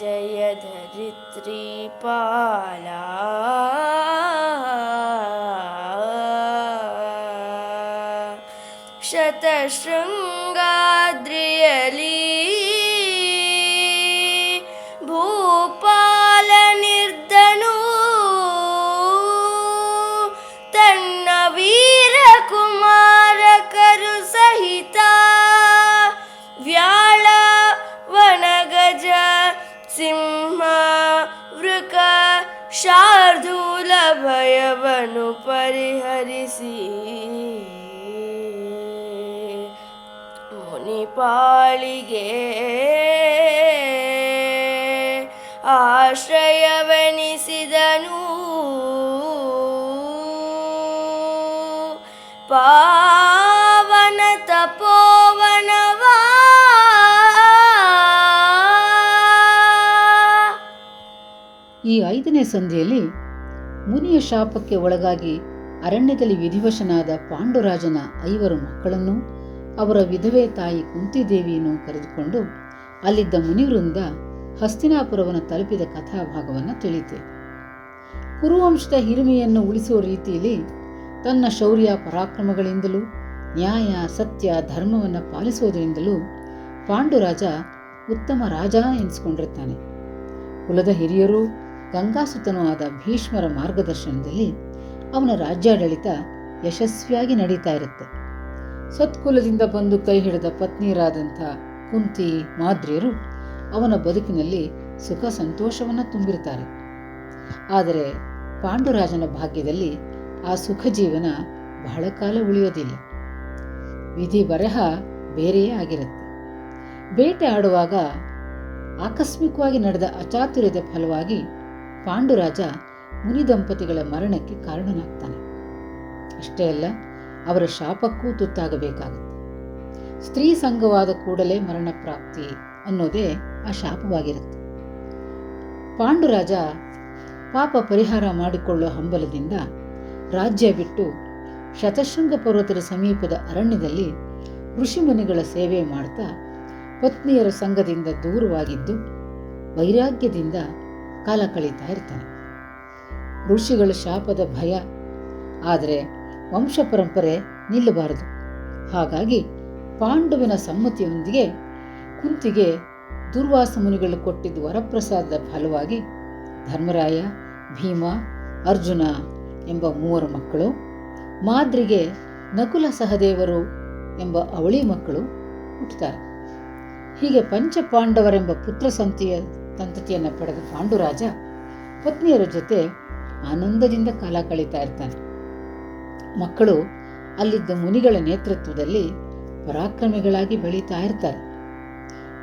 जयधरित्रिपाला शतशृङ्गाद्रियल ಪರಿಹರಿಸಿ ಮುನಿಪಾಳಿಗೆ ಆಶ್ರಯವೆನಿಸಿದನು. ಪಾವನ ತಪೋವನವಾ. ಈ ಐದನೇ ಸಂಧಿಯಲ್ಲಿ ಮುನಿಯ ಶಾಪಕ್ಕೆ ಒಳಗಾಗಿ ಅರಣ್ಯದಲ್ಲಿ ವಿಧಿವಶನಾದ ಪಾಂಡುರಾಜನ ಐವರು ಮಕ್ಕಳನ್ನು, ಅವರ ವಿಧವೆ ತಾಯಿ ಕುಂತಿದೇವಿಯನ್ನು ಕರೆದುಕೊಂಡು ಅಲ್ಲಿದ್ದ ಮುನಿವೃಂದ ಹಸ್ತಿನಾಪುರವನ್ನು ತಲುಪಿದ ಕಥಾಭಾಗವನ್ನು ತಿಳಿತೆ. ಕುರುವಂಶದ ಹಿರಿಮೆಯನ್ನು ಉಳಿಸುವ ರೀತಿಯಲ್ಲಿ ತನ್ನ ಶೌರ್ಯ ಪರಾಕ್ರಮಗಳಿಂದಲೂ, ನ್ಯಾಯ, ಸತ್ಯ, ಧರ್ಮವನ್ನು ಪಾಲಿಸುವುದರಿಂದಲೂ ಪಾಂಡುರಾಜ ಉತ್ತಮ ರಾಜ ಎನಿಸಿಕೊಂಡಿರ್ತಾನೆ. ಕುಲದ ಹಿರಿಯರು ಗಂಗಾಸುತನೂ ಆದ ಭೀಷ್ಮರ ಮಾರ್ಗದರ್ಶನದಲ್ಲಿ ಅವನ ರಾಜ್ಯಾಡಳಿತ ಯಶಸ್ವಿಯಾಗಿ ನಡೀತಾ ಇರುತ್ತೆ. ಸತ್ಕುಲದಿಂದ ಬಂದು ಕೈ ಹಿಡಿದ ಪತ್ನಿಯರಾದಂಥ ಕುಂತಿ ಮಾದ್ರಿಯರು ಅವನ ಬದುಕಿನಲ್ಲಿ ಸುಖ ಸಂತೋಷವನ್ನು ತುಂಬಿರ್ತಾರೆ ಆದರೆ ಪಾಂಡುರಾಜನ ಭಾಗ್ಯದಲ್ಲಿ ಆ ಸುಖ ಜೀವನ ಬಹಳ ಕಾಲ ಉಳಿಯೋದಿಲ್ಲ. ವಿಧಿ ಬರಹ ಬೇರೆಯೇ ಆಗಿರುತ್ತೆ. ಬೇಟೆ ಆಡುವಾಗ ಆಕಸ್ಮಿಕವಾಗಿ ನಡೆದ ಅಚಾತುರ್ಯದ ಫಲವಾಗಿ ಪಾಂಡುರಾಜ ಮುನಿ ದಂಪತಿಗಳ ಮರಣಕ್ಕೆ ಕಾರಣನಾಗ್ತಾನೆ. ಅಷ್ಟೇ ಅಲ್ಲ, ಅವರ ಶಾಪಕ್ಕೂ ತುತ್ತಾಗಬೇಕಾಗುತ್ತೆ. ಸ್ತ್ರೀ ಸಂಘವಾದ ಕೂಡಲೇ ಮರಣ ಪ್ರಾಪ್ತಿ ಅನ್ನೋದೇ ಆ ಶಾಪವಾಗಿರುತ್ತೆ. ಪಾಂಡುರಾಜ ಪಾಪ ಪರಿಹಾರ ಮಾಡಿಕೊಳ್ಳೋ ಹಂಬಲದಿಂದ ರಾಜ್ಯ ಬಿಟ್ಟು ಶತಶೃಂಗ ಪರ್ವತದ ಸಮೀಪದ ಅರಣ್ಯದಲ್ಲಿ ಋಷಿಮುನಿಗಳ ಸೇವೆ ಮಾಡ್ತಾ ಪತ್ನಿಯರ ಸಂಘದಿಂದ ದೂರವಾಗಿದ್ದು ವೈರಾಗ್ಯದಿಂದ ಕಾಲ ಕಳೀತಾ ಇರ್ತಾನೆ. ಋಷಿಗಳ ಶಾಪದ ಭಯ. ಆದರೆ ವಂಶ ಪರಂಪರೆ ನಿಲ್ಲಬಾರದು. ಹಾಗಾಗಿ ಪಾಂಡುವಿನ ಸಮ್ಮತಿಯೊಂದಿಗೆ ಕುಂತಿಗೆ ದುರ್ವಾಸ ಮುನಿಗಳು ಕೊಟ್ಟಿದ್ದ ವರಪ್ರಸಾದದ ಫಲವಾಗಿ ಧರ್ಮರಾಯ, ಭೀಮ, ಅರ್ಜುನ ಎಂಬ ಮೂವರು ಮಕ್ಕಳು, ಮಾದ್ರಿಗೆ ನಕುಲ ಸಹದೇವರು ಎಂಬ ಅವಳಿ ಮಕ್ಕಳು ಹುಟ್ಟುತ್ತಾರೆ. ಹೀಗೆ ಪಂಚಪಾಂಡವರೆಂಬ ಪುತ್ರ ಸಂತಿಯ ಸಂತತಿಯನ್ನು ಪಡೆದ ಪಾಂಡುರಾಜ ಪತ್ನಿಯರ ಜೊತೆ ಆನಂದದಿಂದ ಕಾಲ ಕಳೀತಾ ಇರ್ತಾನೆ. ಮಕ್ಕಳು ಅಲ್ಲಿದ್ದ ಮುನಿಗಳ ನೇತೃತ್ವದಲ್ಲಿ ಪರಾಕ್ರಮಿಗಳಾಗಿ ಬೆಳೀತಾ ಇರ್ತಾರೆ.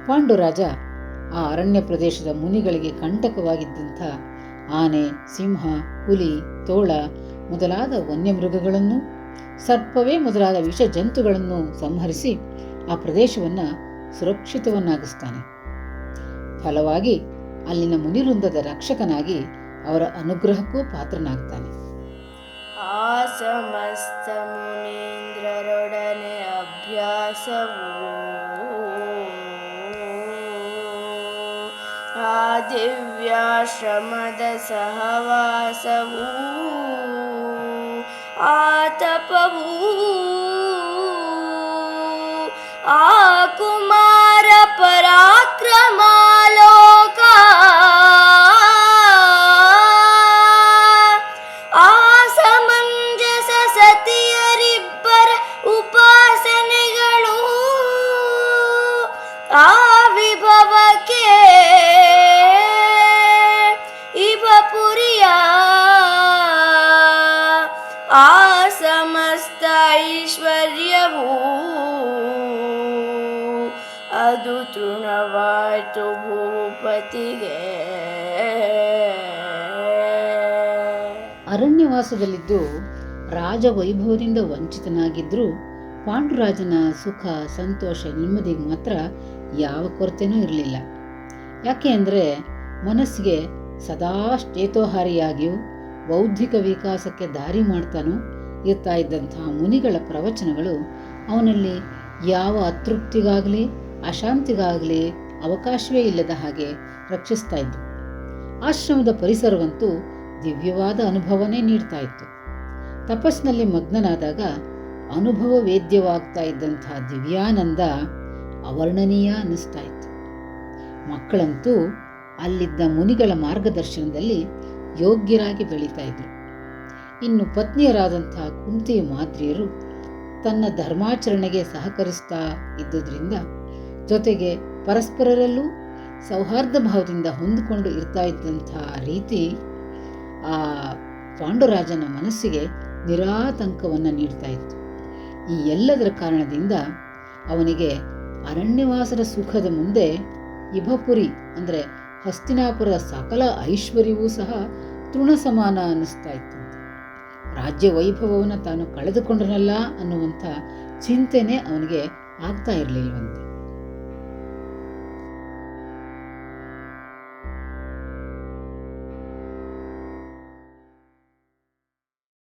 ಪಾಂಡುರಾಜ ಆ ಅರಣ್ಯ ಪ್ರದೇಶದ ಮುನಿಗಳಿಗೆ ಕಂಟಕವಾಗಿದ್ದಂಥ ಆನೆ, ಸಿಂಹ, ಹುಲಿ, ತೋಳ ಮೊದಲಾದ ವನ್ಯಮೃಗಗಳನ್ನು, ಸರ್ಪವೇ ಮೊದಲಾದ ವಿಷ ಜಂತುಗಳನ್ನು ಸಂಹರಿಸಿ ಆ ಪ್ರದೇಶವನ್ನು ಸುರಕ್ಷಿತವನ್ನಾಗಿಸ್ತಾನೆ. ಫಲವಾಗಿ ಅಲ್ಲಿನ ಮುನಿವೃಂದದ ರಕ್ಷಕನಾಗಿ ಅವರ ಅನುಗ್ರಹಕ್ಕೂ ಪಾತ್ರನಾಗ್ತಾನೆ. ಆ ಸಮಸ್ತ ಮುನೀಂದ್ರರೊಡನೆ ಅಭ್ಯಾಸವು. ಆ ದಿವ್ಯಾಶ್ರಮದ ಸಹವಾಸವು. ಆ ತಪವು. ಆ ಕುಮಾರ ಆ ಸಮಸ್ತ ಐಶ್ವರ್ಯವು ಅದು ತೃಣವಾಯ್ತು ಭೂಪತಿಗೆ. ಅರಣ್ಯವಾಸದಲ್ಲಿದ್ದು ರಾಜವೈಭವದಿಂದ ವಂಚಿತನಾಗಿದ್ದರೂ ಪಾಂಡುರಾಜನ ಸುಖ, ಸಂತೋಷ, ನೆಮ್ಮದಿಗೆ ಮಾತ್ರ ಯಾವ ಕೊರತೆನೂ ಇರಲಿಲ್ಲ. ಯಾಕೆ ಅಂದರೆ ಮನಸ್ಸಿಗೆ ಸದಾ ಚೇತೋಹಾರಿಯಾಗಿಯೂ ಬೌದ್ಧಿಕ ವಿಕಾಸಕ್ಕೆ ದಾರಿ ಮಾಡ್ತಾನೋ ಇರ್ತಾ ಇದ್ದಂತಹ ಮುನಿಗಳ ಪ್ರವಚನಗಳು ಅವನಲ್ಲಿ ಯಾವ ಅತೃಪ್ತಿಗಾಗಲಿ, ಅಶಾಂತಿಗಾಗಲಿ ಅವಕಾಶವೇ ಇಲ್ಲದ ಹಾಗೆ ರಕ್ಷಿಸ್ತಾ ಇದ್ದವು ಆಶ್ರಮದ ಪರಿಸರವಂತೂ ದಿವ್ಯವಾದ ಅನುಭವನೇ ನೀಡ್ತಾ ಇತ್ತು. ತಪಸ್ಸಿನಲ್ಲಿ ಮಗ್ನನಾದಾಗ ಅನುಭವ ವೇದ್ಯವಾಗ್ತಾ ಇದ್ದಂತಹ ದಿವ್ಯಾನಂದ ಅವರ್ಣನೀಯ ಅನ್ನಿಸ್ತಾ ಇತ್ತು. ಮಕ್ಕಳಂತೂ ಅಲ್ಲಿದ್ದ ಮುನಿಗಳ ಮಾರ್ಗದರ್ಶನದಲ್ಲಿ ಯೋಗ್ಯರಾಗಿ ಬೆಳೀತಾ ಇದ್ರು. ಇನ್ನು ಪತ್ನಿಯರಾದಂತಹ ಕುಂತಿಯ ಮಾದ್ರಿಯರು ತನ್ನ ಧರ್ಮಾಚರಣೆಗೆ ಸಹಕರಿಸ್ತಾ ಇದ್ದುದರಿಂದ ಜೊತೆಗೆ ಪರಸ್ಪರರಲ್ಲೂ ಸೌಹಾರ್ದ ಭಾವದಿಂದ ಹೊಂದಿಕೊಂಡು ಇರ್ತಾ ಇದ್ದಂತಹ ರೀತಿ ಆ ಪಾಂಡುರಾಜನ ಮನಸ್ಸಿಗೆ ನಿರಾತಂಕವನ್ನು ನೀಡ್ತಾ ಇತ್ತು. ಈ ಎಲ್ಲದರ ಕಾರಣದಿಂದ ಅವನಿಗೆ ಅರಣ್ಯವಾಸದ ಸುಖದ ಮುಂದೆ ಇಭಪುರಿ ಅಂದರೆ ಹಸ್ತಿನಾಪುರದ ಸಕಲ ಐಶ್ವರ್ಯವೂ ಸಹ ತೃಣ ಸಮಾನ ಅನ್ನಿಸ್ತಾ ಇತ್ತಂತೆ ರಾಜ್ಯ ವೈಭವವನ್ನು ತಾನು ಕಳೆದುಕೊಂಡನಲ್ಲ ಅನ್ನುವಂಥ ಚಿಂತೆನೆ ಅವನಿಗೆ ಆಗ್ತಾ ಇರಲಿಲ್ವಂತೆ.